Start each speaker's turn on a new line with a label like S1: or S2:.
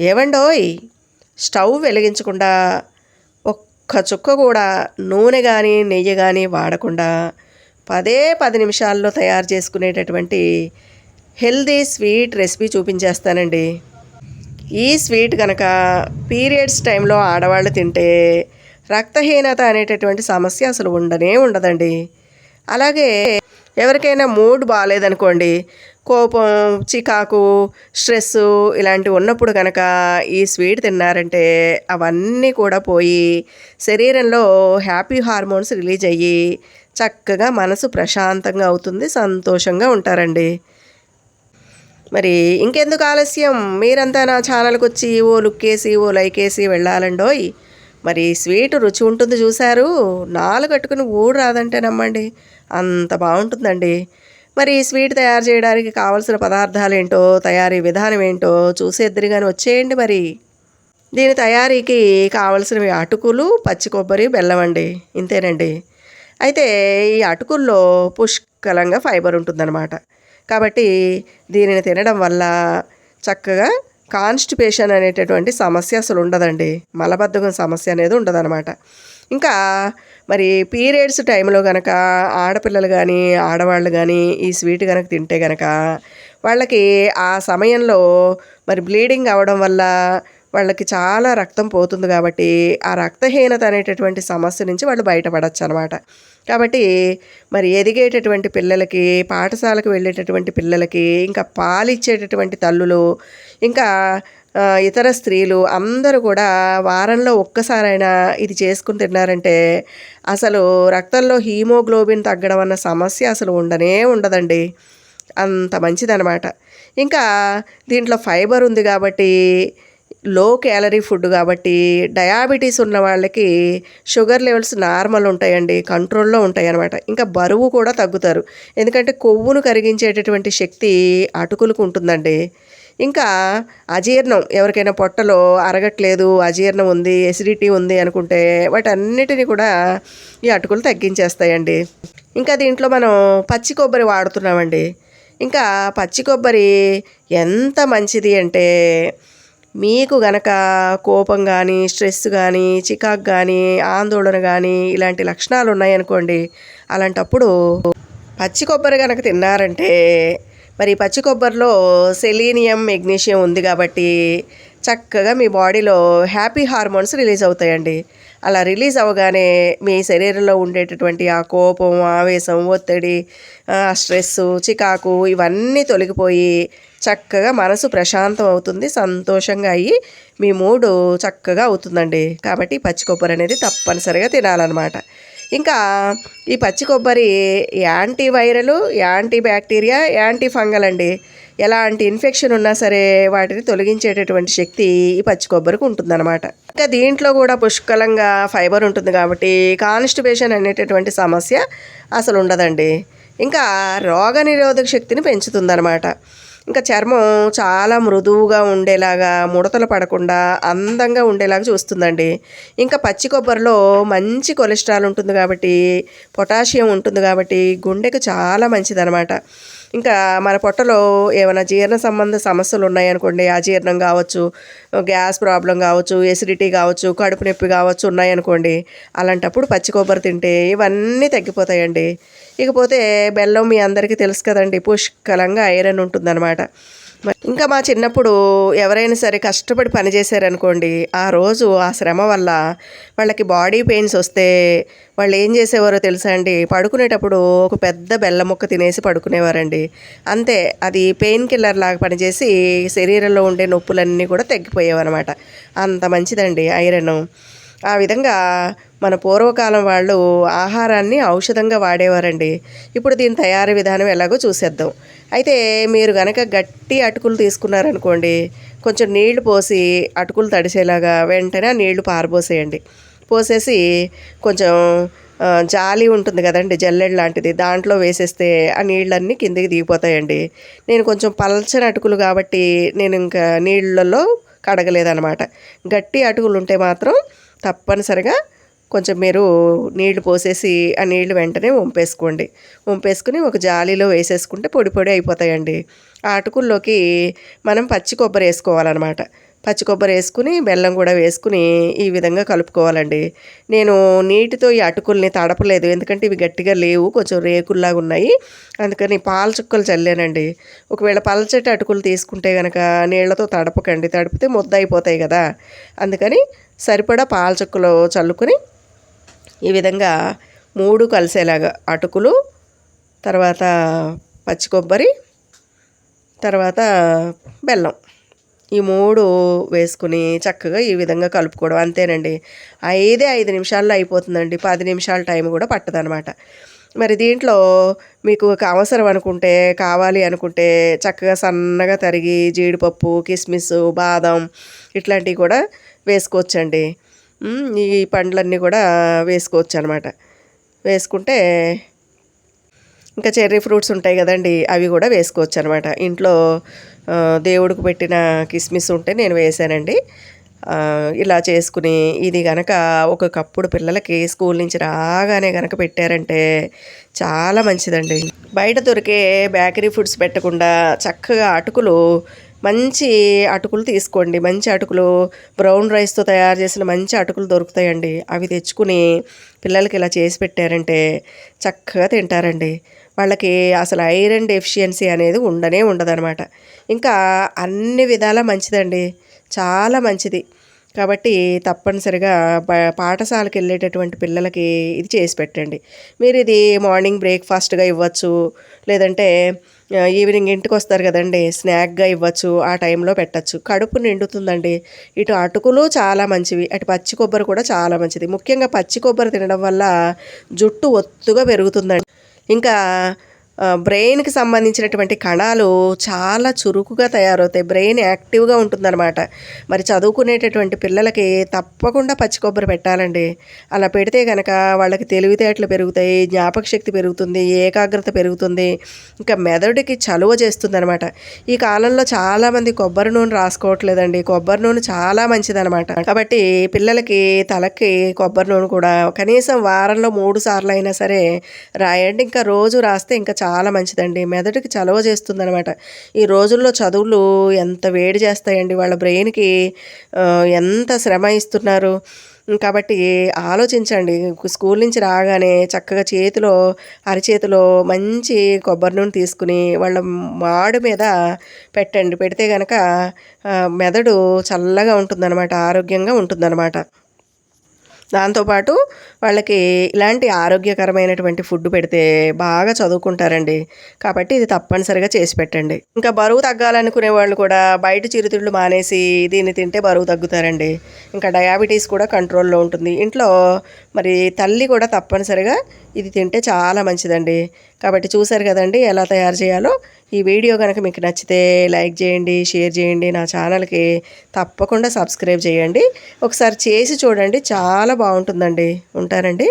S1: ఏవండోయ్? Stove వెలిగించకుండా ఒక్క చుక్క కూడా నూనె కానీ నెయ్యి కానీ వాడకుండా పదే పది నిమిషాల్లో తయారు చేసుకునేటటువంటి హెల్దీ స్వీట్ రెసిపీ చూపించేస్తానండి. ఈ స్వీట్ కనుక పీరియడ్స్ టైంలో ఆడవాళ్ళు తింటే రక్తహీనత అనేటటువంటి సమస్య అసలు ఉండనే ఉండదండి. అలాగే ఎవరికైనా మూడ్ బాగాలేదనుకోండి కోపం చికాకు స్ట్రెస్ ఇలాంటివి ఉన్నప్పుడు కనుక ఈ స్వీట్ తిన్నారంటే అవన్నీ కూడా పోయి శరీరంలో హ్యాపీ హార్మోన్స్ రిలీజ్ అయ్యి చక్కగా మనసు ప్రశాంతంగా అవుతుంది సంతోషంగా ఉంటారండి. మరి ఇంకెందుకు ఆలస్యం? మీరంతా నా ఛానల్కి వచ్చి ఓ లుక్కేసి ఓ లైకేసి వెళ్ళాలండోయ్? మరి స్వీట్ రుచి ఉంటుంది చూశారు. నాలుగు కట్టుకుని ఊడు రాదంటే నమ్మండి. అంత బాగుంటుందండి. మరి ఈ స్వీట్ తయారు చేయడానికి కావలసిన పదార్థాలు ఏంటో తయారీ విధానం ఏంటో చూసేద్దరు కానీ వచ్చేయండి మరి. దీని తయారీకి కావలసినవి అటుకులు పచ్చి కొబ్బరి బెల్లం అండి. ఇంతేనండి. అయితే ఈ అటుకుల్లో పుష్కలంగా ఫైబర్ ఉంటుందన్నమాట. కాబట్టి దీనిని తినడం వల్ల చక్కగా కాన్స్టిపేషన్ అనేటటువంటి సమస్య అసలు ఉండదండి. మలబద్ధకం సమస్య అనేది ఉండదన్నమాట. ఇంకా మరి పీరియడ్స్ టైంలో కనుక ఆడపిల్లలు కానీ ఆడవాళ్ళు కానీ ఈ స్వీట్ కనుక తింటే కనుక వాళ్ళకి ఆ సమయంలో మరి బ్లీడింగ్ అవ్వడం వల్ల వాళ్ళకి చాలా రక్తం పోతుంది కాబట్టి ఆ రక్తహీనత అనేటటువంటి సమస్య నుంచి వాళ్ళు బయటపడచ్చు అనమాట కాబట్టి మరి ఎదిగేటటువంటి పిల్లలకి పాఠశాలకు వెళ్ళేటటువంటి పిల్లలకి ఇంకా పాలిచ్చేటటువంటి తల్లులు ఇంకా ఇతర స్త్రీలు అందరూ కూడా వారంలో ఒక్కసారైనా ఇది చేసుకుని తిన్నారంటే అసలు రక్తంలో హీమోగ్లోబిన్ తగ్గడం అన్న సమస్య అసలు ఉండనే ఉండదండి. అంత మంచిదనమాట. ఇంకా దీంట్లో ఫైబర్ ఉంది కాబట్టి లో క్యాలరీ ఫుడ్ కాబట్టి డయాబెటీస్ ఉన్న వాళ్ళకి షుగర్ లెవెల్స్ నార్మల్ ఉంటాయండి కంట్రోల్లో ఉంటాయి అనమాట ఇంకా బరువు కూడా తగ్గుతారు. ఎందుకంటే కొవ్వును కరిగించేటటువంటి శక్తి అటుకులకు ఉంటుందండి. ఇంకా అజీర్ణం ఎవరికైనా పొట్టలో అరగట్లేదు అజీర్ణం ఉంది ఎసిడిటీ ఉంది అనుకుంటే వాటన్నిటిని కూడా ఈ అటుకులు తగ్గించేస్తాయండి. ఇంకా దీంట్లో మనం పచ్చి కొబ్బరి వాడుతున్నామండి. ఇంకా పచ్చి కొబ్బరి ఎంత మంచిది అంటే మీకు గనక కోపం కానీ స్ట్రెస్ కానీ చికాకు కానీ ఆందోళన కానీ ఇలాంటి లక్షణాలు ఉన్నాయనుకోండి అలాంటప్పుడు పచ్చి కొబ్బరి కనుక తిన్నారంటే మరి పచ్చి కొబ్బరిలో సెలీనియం మెగ్నీషియం ఉంది కాబట్టి చక్కగా మీ బాడీలో హ్యాపీ హార్మోన్స్ రిలీజ్ అవుతాయండి. అలా రిలీజ్ అవ్వగానే మీ శరీరంలో ఉండేటటువంటి ఆ కోపం ఆవేశం ఒత్తిడి ఆ, స్ట్రెస్ చికాకు ఇవన్నీ తొలగిపోయి చక్కగా మనసు ప్రశాంతం అవుతుంది సంతోషంగా అయ్యి మీ మూడు చక్కగా అవుతుందండి. కాబట్టి పచ్చి కొబ్బరి అనేది తప్పనిసరిగా తినాలన్నమాట. ఇంకా ఈ పచ్చి కొబ్బరి anti viral anti bacteria anti fungal అండి. ఎలాంటి ఇన్ఫెక్షన్ ఉన్నా సరే వాటిని తొలగించేటటువంటి శక్తి ఈ పచ్చి కొబ్బరికి ఉంటుందన్నమాట. ఇంకా దీంట్లో కూడా పుష్కలంగా ఫైబర్ ఉంటుంది కాబట్టి కాన్స్టిపేషన్ అనేటటువంటి సమస్య అసలు ఉండదండి. ఇంకా రోగ నిరోధక శక్తిని పెంచుతుందన్నమాట. ఇంకా చర్మం చాలా మృదువుగా ఉండేలాగా ముడతలు పడకుండా అందంగా ఉండేలాగా చూస్తుందండి. ఇంకా పచ్చి కొబ్బరిలో మంచి కొలెస్ట్రాల్ ఉంటుంది కాబట్టి పొటాషియం ఉంటుంది కాబట్టి గుండెకు చాలా మంచిదనమాట ఇంకా మన పొట్టలో ఏమైనా జీర్ణ సంబంధ సమస్యలు ఉన్నాయనుకోండి అజీర్ణం కావచ్చు గ్యాస్ ప్రాబ్లం కావచ్చు ఎసిడిటీ కావచ్చు కడుపు నొప్పి కావచ్చు ఉన్నాయనుకోండి అలాంటప్పుడు పచ్చి కొబ్బరి తింటే ఇవన్నీ తగ్గిపోతాయండి. ఇకపోతే బెల్లం మీ అందరికీ తెలుసు కదండి పుష్కలంగా ఐరన్ ఉంటుందన్నమాట. ఇంకా మా చిన్నప్పుడు ఎవరైనా సరే కష్టపడి పనిచేశారనుకోండి ఆ రోజు ఆ శ్రమ వల్ల వాళ్ళకి బాడీ పెయిన్స్ వస్తే వాళ్ళు ఏం చేసేవారో తెలుసా అండి? పడుకునేటప్పుడు ఒక పెద్ద బెల్ల ముక్క తినేసి పడుకునేవారండి. అంతే అది పెయిన్ కిల్లర్ లాగా పనిచేసి శరీరంలో ఉండే నొప్పులన్నీ కూడా తగ్గిపోయేవన్నమాట. అంత మంచిదండి ఐరన్. ఆ విధంగా మన పూర్వకాలం వాళ్ళు ఆహారాన్ని ఔషధంగా వాడేవారండి. ఇప్పుడు దీని తయారీ విధానం ఎలాగో చూసేద్దాం. అయితే మీరు గనక గట్టి అటుకులు తీసుకున్నారనుకోండి కొంచెం నీళ్ళు పోసి అటుకులు తడిసేలాగా వెంటనే ఆ నీళ్ళు పారబోసేయండి. పోసేసి కొంచెం జాలి ఉంటుంది కదండి జల్లెడ్ లాంటిది. దాంట్లో వేసేస్తే ఆ నీళ్ళన్నీ కిందికి దిగిపోతాయండి. నేను కొంచెం పల్చని అటుకులు కాబట్టి నేను ఇంకా నీళ్ళల్లో కడగలేదనమాట గట్టి అటుకులు ఉంటే మాత్రం తప్పనిసరిగా కొంచెం మీరు నీళ్ళు పోసేసి ఆ నీళ్ళు వెంటనే వంపేసుకోండి. వంపేసుకుని ఒక జాలీలో వేసేసుకుంటే పొడి పొడి అయిపోతాయండి. ఆటుకుల్లోకి మనం పచ్చి కొబ్బరి వేసుకోవాలన్నమాట. పచ్చి కొబ్బరి వేసుకుని బెల్లం కూడా వేసుకుని ఈ విధంగా కలుపుకోవాలండి. నేను నీటితో ఈ అటుకుల్ని తడపలేదు. ఎందుకంటే ఇవి గట్టిగా లేవు కొంచెం రేకుల్లాగా ఉన్నాయి. అందుకని పాల చుక్కలు చల్లానండి. ఒకవేళ పలచటి అటుకులు తీసుకుంటే కనుక నీళ్ళతో తడపకండి. తడిపితే ముద్ద అయిపోతాయి కదా. అందుకని సరిపడా పాల చుక్కలు చల్లుకుని ఈ విధంగా మూడు కలిసేలాగా అటుకులు తర్వాత పచ్చి కొబ్బరి తర్వాత బెల్లం. ఈ మూడు వేసుకుని చక్కగా ఈ విధంగా కలుపుకోవడం. అంతేనండి. ఐదే ఐదు నిమిషాల్లో అయిపోతుందండి. పది నిమిషాల టైం కూడా పట్టదనమాట. మరి దీంట్లో మీకు ఒక అవసరం అనుకుంటే కావాలి అనుకుంటే చక్కగా సన్నగా తరిగి జీడిపప్పు కిస్మిస్ బాదం ఇట్లాంటివి కూడా వేసుకోవచ్చండి. ఈ పండ్లన్నీ కూడా వేసుకోవచ్చు అనమాట వేసుకుంటే ఇంకా చెర్రీ ఫ్రూట్స్ ఉంటాయి కదండి అవి కూడా వేసుకోవచ్చు అనమాట ఇంట్లో దేవుడికి పెట్టిన కిస్మిస్ ఉంటే నేను వేసానండి. ఇలా చేసుకుని ఇది గనక ఒక కప్పుడు పిల్లలకి స్కూల్ నుంచి రాగానే గనక పెట్టారంటే చాలా మంచిదండి. బయట దొరికే బేకరీ ఫుడ్స్ పెట్టకుండా చక్కగా అటుకులు మంచి అటుకులు తీసుకోండి. మంచి అటుకులు బ్రౌన్ రైస్తో తయారు చేసిన మంచి అటుకులు దొరుకుతాయండి. అవి తెచ్చుకుని పిల్లలకి ఇలా చేసి పెట్టారంటే చక్కగా తింటారండి. వాళ్ళకి అసలు ఐరన్ డెఫిషియన్సీ అనేది ఉండనే ఉండదన్నమాట. ఇంకా అన్ని విధాలా మంచిదండి. చాలా మంచిది. కాబట్టి తప్పనిసరిగా పాఠశాలకు వెళ్ళేటటువంటి పిల్లలకి ఇది చేసి పెట్టండి. మీరు ఇది మార్నింగ్ బ్రేక్ఫాస్ట్గా ఇవ్వచ్చు లేదంటే ఈవినింగ్ ఇంటికి వస్తారు కదండి స్నాక్గా ఇవ్వచ్చు ఆ టైంలో పెట్టచ్చు. కడుపు నిండుతుందండి. ఇటు అటుకులు చాలా మంచివి అటు పచ్చి కొబ్బరి కూడా చాలా మంచిది. ముఖ్యంగా పచ్చి కొబ్బరి తినడం వల్ల జుట్టు ఒత్తుగా పెరుగుతుందండి. ఇంకా బ్రెయిన్కి సంబంధించినటువంటి కణాలు చాలా చురుకుగా తయారవుతాయి. బ్రెయిన్ యాక్టివ్గా ఉంటుందన్నమాట. మరి చదువుకునేటటువంటి పిల్లలకి తప్పకుండా పచ్చి కొబ్బరి పెట్టాలండి. అలా పెడితే కనుక వాళ్ళకి తెలివితేటలు పెరుగుతాయి జ్ఞాపక శక్తి పెరుగుతుంది ఏకాగ్రత పెరుగుతుంది ఇంకా మెదడుకి చలువ చేస్తుంది అనమాట ఈ కాలంలో చాలామంది కొబ్బరి నూనె రాసుకోవట్లేదండి. కొబ్బరి నూనె చాలా మంచిదన్నమాట. కాబట్టి పిల్లలకి తలకి కొబ్బరి నూనె కూడా కనీసం వారంలో మూడు సార్లు అయినా సరే రాయండి. ఇంకా రోజు రాస్తే ఇంకా చాలా చాలా మంచిదండి. మెదడుకి చలవ చేస్తుంది అనమాట ఈ రోజుల్లో చదువులు ఎంత వేడి చేస్తాయండి. వాళ్ళ బ్రెయిన్కి ఎంత శ్రమ ఇస్తున్నారు. కాబట్టి ఆలోచించండి. స్కూల్ నుంచి రాగానే చక్కగా చేతిలో అరచేతిలో మంచి కొబ్బరి నూనె తీసుకుని వాళ్ళ మాడు మీద పెట్టండి. పెడితే కనుక మెదడు చల్లగా ఉంటుందన్నమాట. ఆరోగ్యంగా ఉంటుందన్నమాట. దాంతోపాటు వాళ్ళకి ఇలాంటి ఆరోగ్యకరమైనటువంటి ఫుడ్ పెడితే బాగా చదువుకుంటారండి. కాబట్టి ఇది తప్పనిసరిగా చేసి పెట్టండి. ఇంకా బరువు తగ్గాలనుకునే వాళ్ళు కూడా బయట చిరుతిళ్ళు మానేసి దీన్ని తింటే బరువు తగ్గుతారండి. ఇంకా డయాబెటీస్ కూడా కంట్రోల్లో ఉంటుంది. ఇంట్లో మరి తల్లి కూడా తప్పనిసరిగా ఇది తింటే చాలా మంచిదండి. కాబట్టి చూశారు కదండి ఎలా తయారు చేయాలో. ఈ వీడియో కనుక మీకు నచ్చితే లైక్ చేయండి షేర్ చేయండి నా ఛానల్కి తప్పకుండా సబ్స్క్రైబ్ చేయండి. ఒకసారి చేసి చూడండి చాలా బాగుంటుందండి. ఉంటారండి.